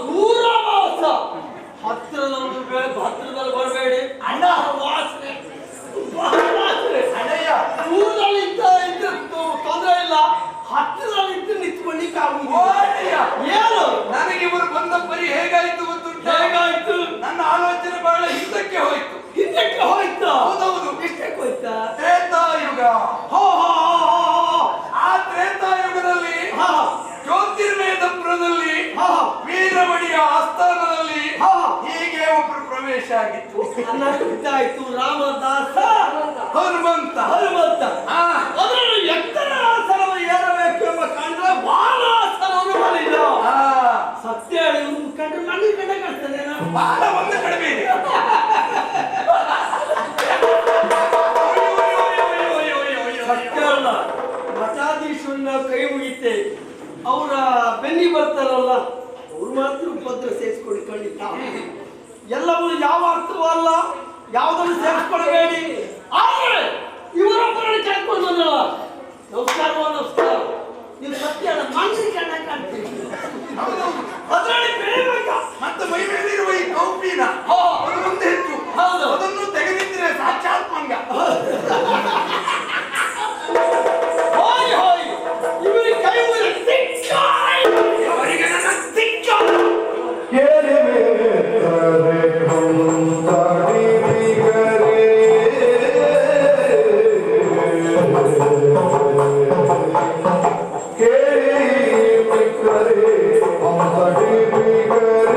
ದೂರ ವಾಸ ಹತ್ತಿರದಲ್ಲಿ ಬೇಡ ಹತ್ತಿರದಲ್ಲಿ ಬರಬೇಡಿ. ಅಣ್ಣ! ವಾಸನೆ. ಅಣ್ಣಯ್ಯ! ದೂರದಲ್ಲಿ ಇದ್ದ ಇದ್ರೆ ತೊಂದರೆ ಇಲ್ಲ. ಹತ್ತಿರದಲ್ಲಿ ಇದ್ದು ನಿಂತ್ಕೊಳ್ಳಿಕ್ಕೆ ಏನು? ನನಗೆ ಇವರು ಬಂದ ಪರಿ ಹೇಗಾಯಿತು ಗೊತ್ತುಂಟ? ಹೇಗಾಯಿತು? ನನ್ನ ಆಲೋಚನೆ ಬಹಳ ಹಿಂದಕ್ಕೆ ಹೋಯ್ತು. ಹಿಂದಕ್ಕೆ ಹೋಯ್ತಾ? ಹೌದೌದು. ಎಷ್ಟಕ್ಕೆ ಹೋಯ್ತಾ? ತ್ರೇತಾಯುಗ. ಹೋ ಹೋ ಆ ತ್ರೇತಾಯುಗದಲ್ಲಿ ಜ್ಯೋತಿರ್ವೇದ ದಂಪುರದಲ್ಲಿ ವೀರಮಣಿಯ ಆಸ್ಥಾನದಲ್ಲಿ ಹೀಗೆ ಒಬ್ಬರು ಪ್ರವೇಶ ಆಗಿತ್ತು. ಆಯ್ತು. ರಾಮದಾಸ ಹನುಮಂತ. ಹನುಮಂತ. ಅದರಲ್ಲಿ ಎತ್ತರ ಆಸನವು ಏರಬೇಕು ಎಂಬ ಕಂಡ್ರೆ ಸತ್ಯ ಹೇಳಿ ನನಗೆ ಕಂಡ ಬಾಲ ಒಂದು ಅವರ ಬೆನ್ನಿ ಬರ್ತಾರಲ್ಲ ಅವ್ರು ಮಾತ್ರ ಉಪದ್ರ ಸೇರಿಸ್ಕೊಳ್ಳಿ ಖಂಡಿತ. ಎಲ್ಲವೂ ಯಾವ ಅರ್ಥವೂ ಅಲ್ಲ ಯಾವುದನ್ನು ಸೇರಿಸ್ಕೊಳ್ಬೇಡಿ. ಆದ್ರೆ ಇವರೊಬ್ಬರನ್ನು ಕೇಳ್ಕೊಂಡು ಬಂದಲ್ಲ. ನಮಸ್ಕಾರ ನಮಸ್ಕಾರ. ನೀವು ಸತ್ಯ ಕಣ್ಣ ಕಾಣ್ತೀವಿ. ಅದರಲ್ಲಿ ಬೆಳಿಬೇಕಾ ಮತ್ತೆ ಮೈ ಮೇಲಿರುವ ಈ ಕೌಪಿನ. ಅದು ಹೆಚ್ಚು ಹೌದು. ಅದನ್ನು ತೆಗೆದಿದ್ರೆ ಸಾಕ್ಷಾತ್ ಮಂಗ करे हम बड़े भी करे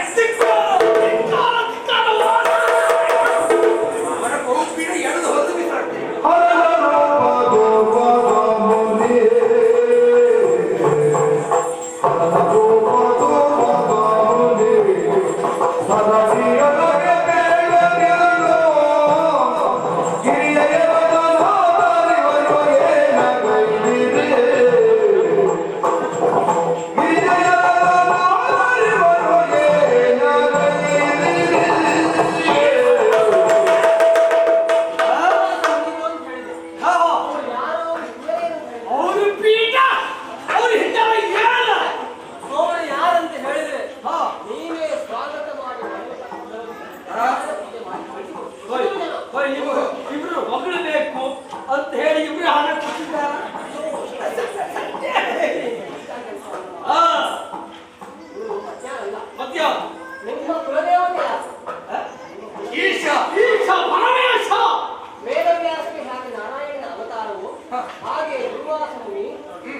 Mexico! Bathroom,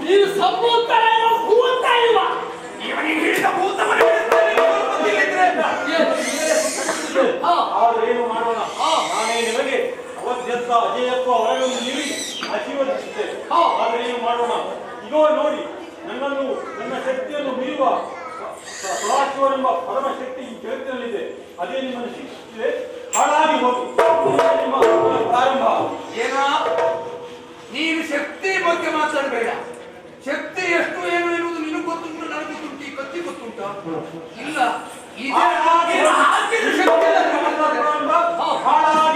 ನೀನು ಸಂಪೂತ ಭೂತ ಇವ. ಇವನಿಗೆ ಹಿಡಿದ ಆದರೆ ಏನು ಮಾಡೋಣ? ನಾನೇ ನಿಮಗೆ ಅವಧ್ಯತ್ವ ಅಜೇಯತ್ವ ಹೊರಗಳನ್ನು ನೀಡಿ ಆಶೀರ್ವದಿಸುತ್ತೇನೆ. ಆದರೆ ಏನು ಮಾಡೋಣ? ಇಗೋ ನೋಡಿ ನನ್ನನ್ನು ನನ್ನ ಶಕ್ತಿಯನ್ನು ಮೀರುವ ಸದಾಶಿವರೆಂಬ ಪರಮ ಶಕ್ತಿ ಈ ಜಗತ್ತಿನಲ್ಲಿದೆ. ಅದೇ ನಿಮ್ಮನ್ನು ಶಿಕ್ಷಿಸಿದೆ ಹಾಳಾಗಿ ಹೋಗಿ ಪ್ರಾರಂಭ ಏನ? ನೀನು ಶಕ್ತಿ ಬಗ್ಗೆ ಮಾತಾಡಬೇಡ. ಶಕ್ತಿ ಎಷ್ಟು ಏನು ಇರುವುದು ನಿನಗೆ ಗೊತ್ತುಂಟು ನನಗೆ ಗೊತ್ತುಂಟು ಈ ಕತ್ತಿ ಗೊತ್ತುಂಟು? ಇಲ್ಲ. ಹಾಳಾಗಿ ಶಕ್ತಿ. ಪ್ರಾರಂಭ ಹಾಳಾಗಿ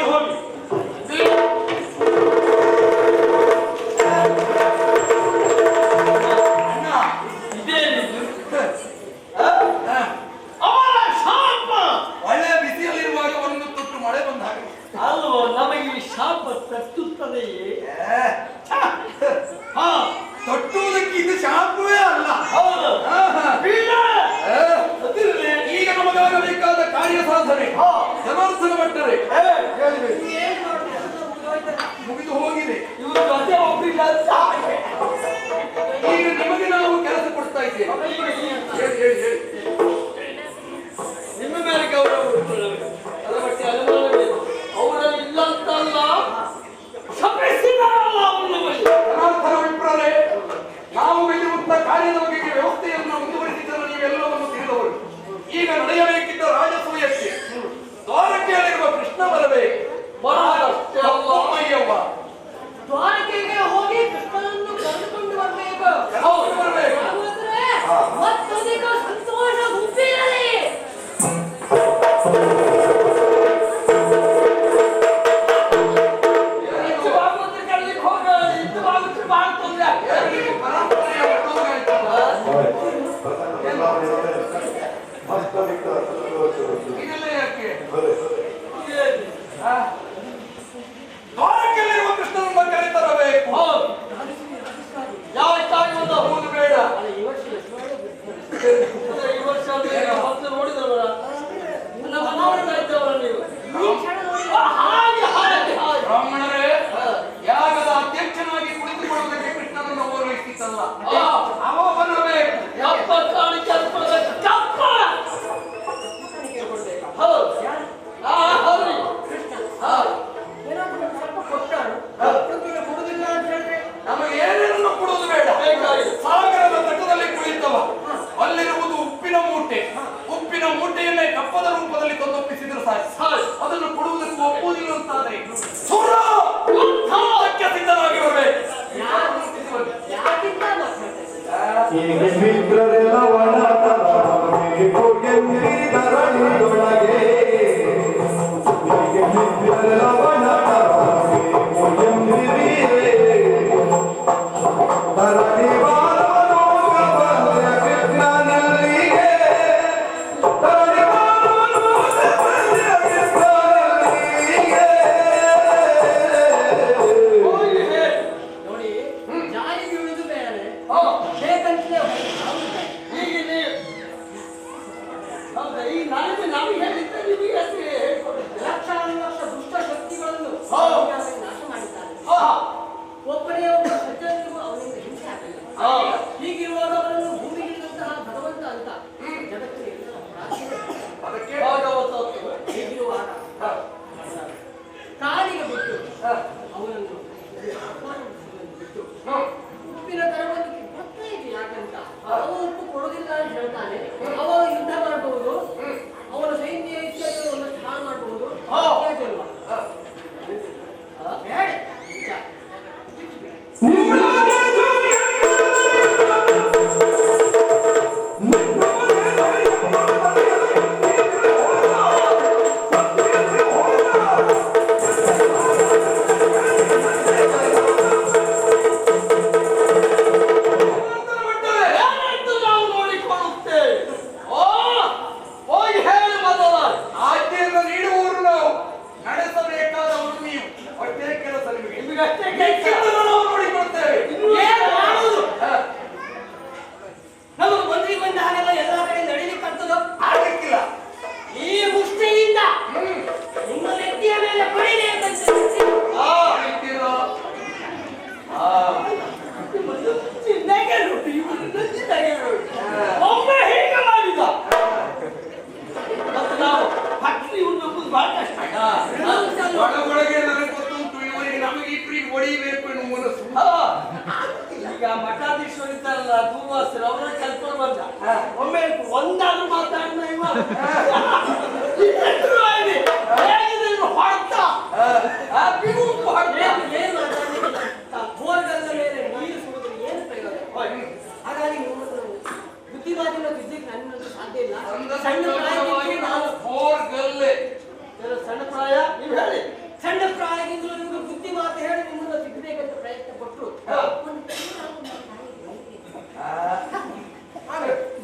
ಸಣ್ಣ ಪ್ರಾಯ ನೀವು ಹೇಳಿ. ಸಣ್ಣ ಪ್ರಾಯದಿಂದಲೂ ನಿಮಗೆ ಬುದ್ಧಿ ಮಾತು ಹೇಳಿ ನಿಮ್ಮನ್ನ ಸಿಗ್ಬೇಕಂತ ಪ್ರಯತ್ನ ಪಟ್ಟರು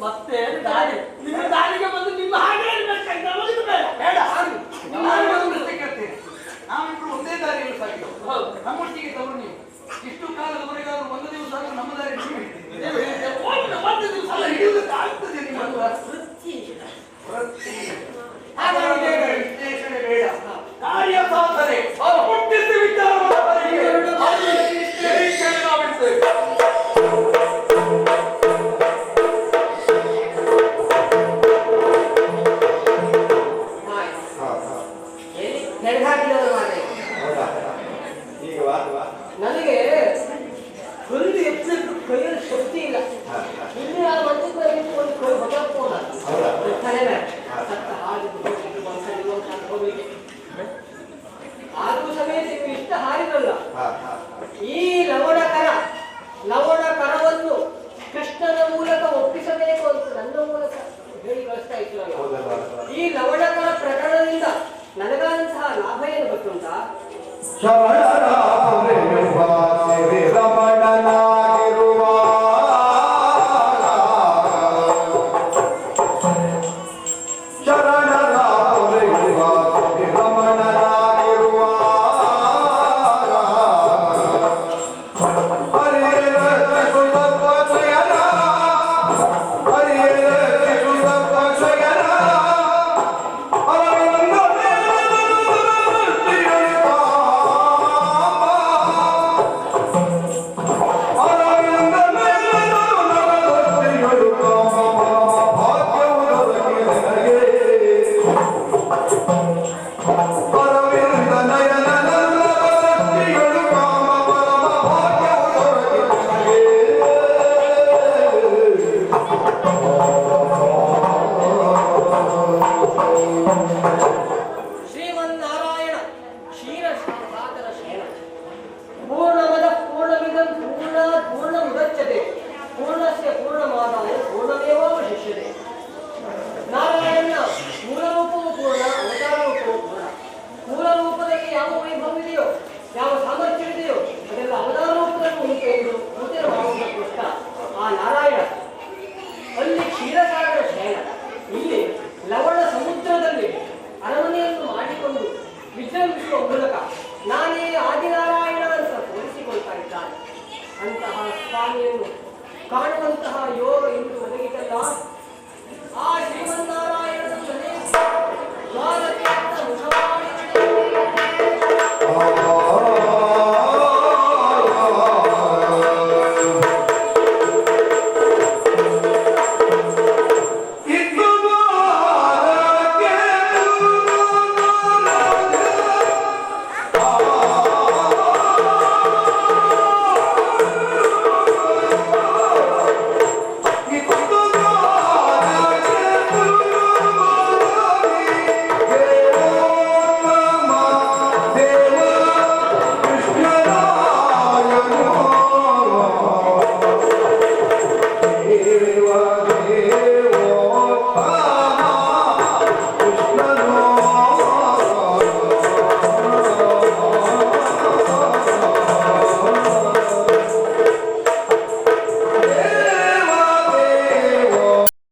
ಮತ್ತೆ ದಾರಿ. ನಿಮ್ಮ ದಾರಿಗೆ ಬಂದು ನಿಮ್ಮ ಹಾಗೆ ಹೇಳ್ಬೇಕಾಗಿ ಬೇಡ. ಬೇಡ ನಾವಿಬ್ರು ಒಂದೇ ದಾರಿಯಲ್ಲಿ ಸಾಗಿದ್ದು. ನಮ್ಮೊಟ್ಟಿಗೆ ತವರು ನೀವು. ಇಷ್ಟು ಕಾಲದವರೆಗಾದ್ರೂ ಒಂದು ದಿವಸ ಆದ್ರೂ ನಮ್ಮ ದಾರಿ ನೀವು ಒಂದು ದಿವಸ ಆಗ್ತದೆ ನಿಮ್ಮ ವೃತ್ತಿ. ವೃತ್ತಿ. ಹಾಗಾಗಿ ಕಾರ್ಯ ಸಾಧನೆ Só ಶ್ರೀಮನ್ನಾರಾಯಣ ಕ್ಷೀರ ಶಾಂತಾಕರ ಶಯನ ಪೂರ್ಣಮದ ಪೂರ್ಣಮಿದಂ ಪೂರ್ಣ ಪೂರ್ಣ ಮುದಚ್ಚತೆ ಪೂರ್ಣಸ್ಯ ಪೂರ್ಣ ಪೂರ್ಣಮಾದಾಯ ಪೂರ್ಣಮೇವಾವಶಿಷ್ಯತೆ. ನಾರಾಯಣ ಮೂಲರೂಪವು ಪೂರ್ಣ, ಅವತಾರರೂಪವು ಪೂರ್ಣ. ಮೂಲ ರೂಪದಲ್ಲಿ ಯಾವ ವೈಭವವಿದೆಯೋ ಯಾವ ಸಾಮರ್ಥ್ಯವಿದೆಯೋ ಅದೆಲ್ಲ ಅವತಾರ ರೂಪದಲ್ಲಿ ಉಂಟು ಎಂದು ಮುಂದೆ ಆ ನಾರಾಯಣ. ಅಲ್ಲಿ ಕ್ಷೀರಸಾಗರ ಶಯನ ಇಲ್ಲಿ ಲವಣ ವಿಜೃಂಭಿಸುವ ಮೂಲಕ ನಾನೇ ಆದಿನಾರಾಯಣ ಅಂತ ತೋರಿಸಿಕೊಳ್ತಾ ಇದ್ದಾನೆ. ಅಂತಹ ಸ್ವಾಮಿಯನ್ನು ಕಾಣುವಂತಹ ಯೋಗ ಇಂದು ಒದಗಿತಲ್ಲ ಆ ಶ್ರೀಮನ್ನಾರಾಯಣ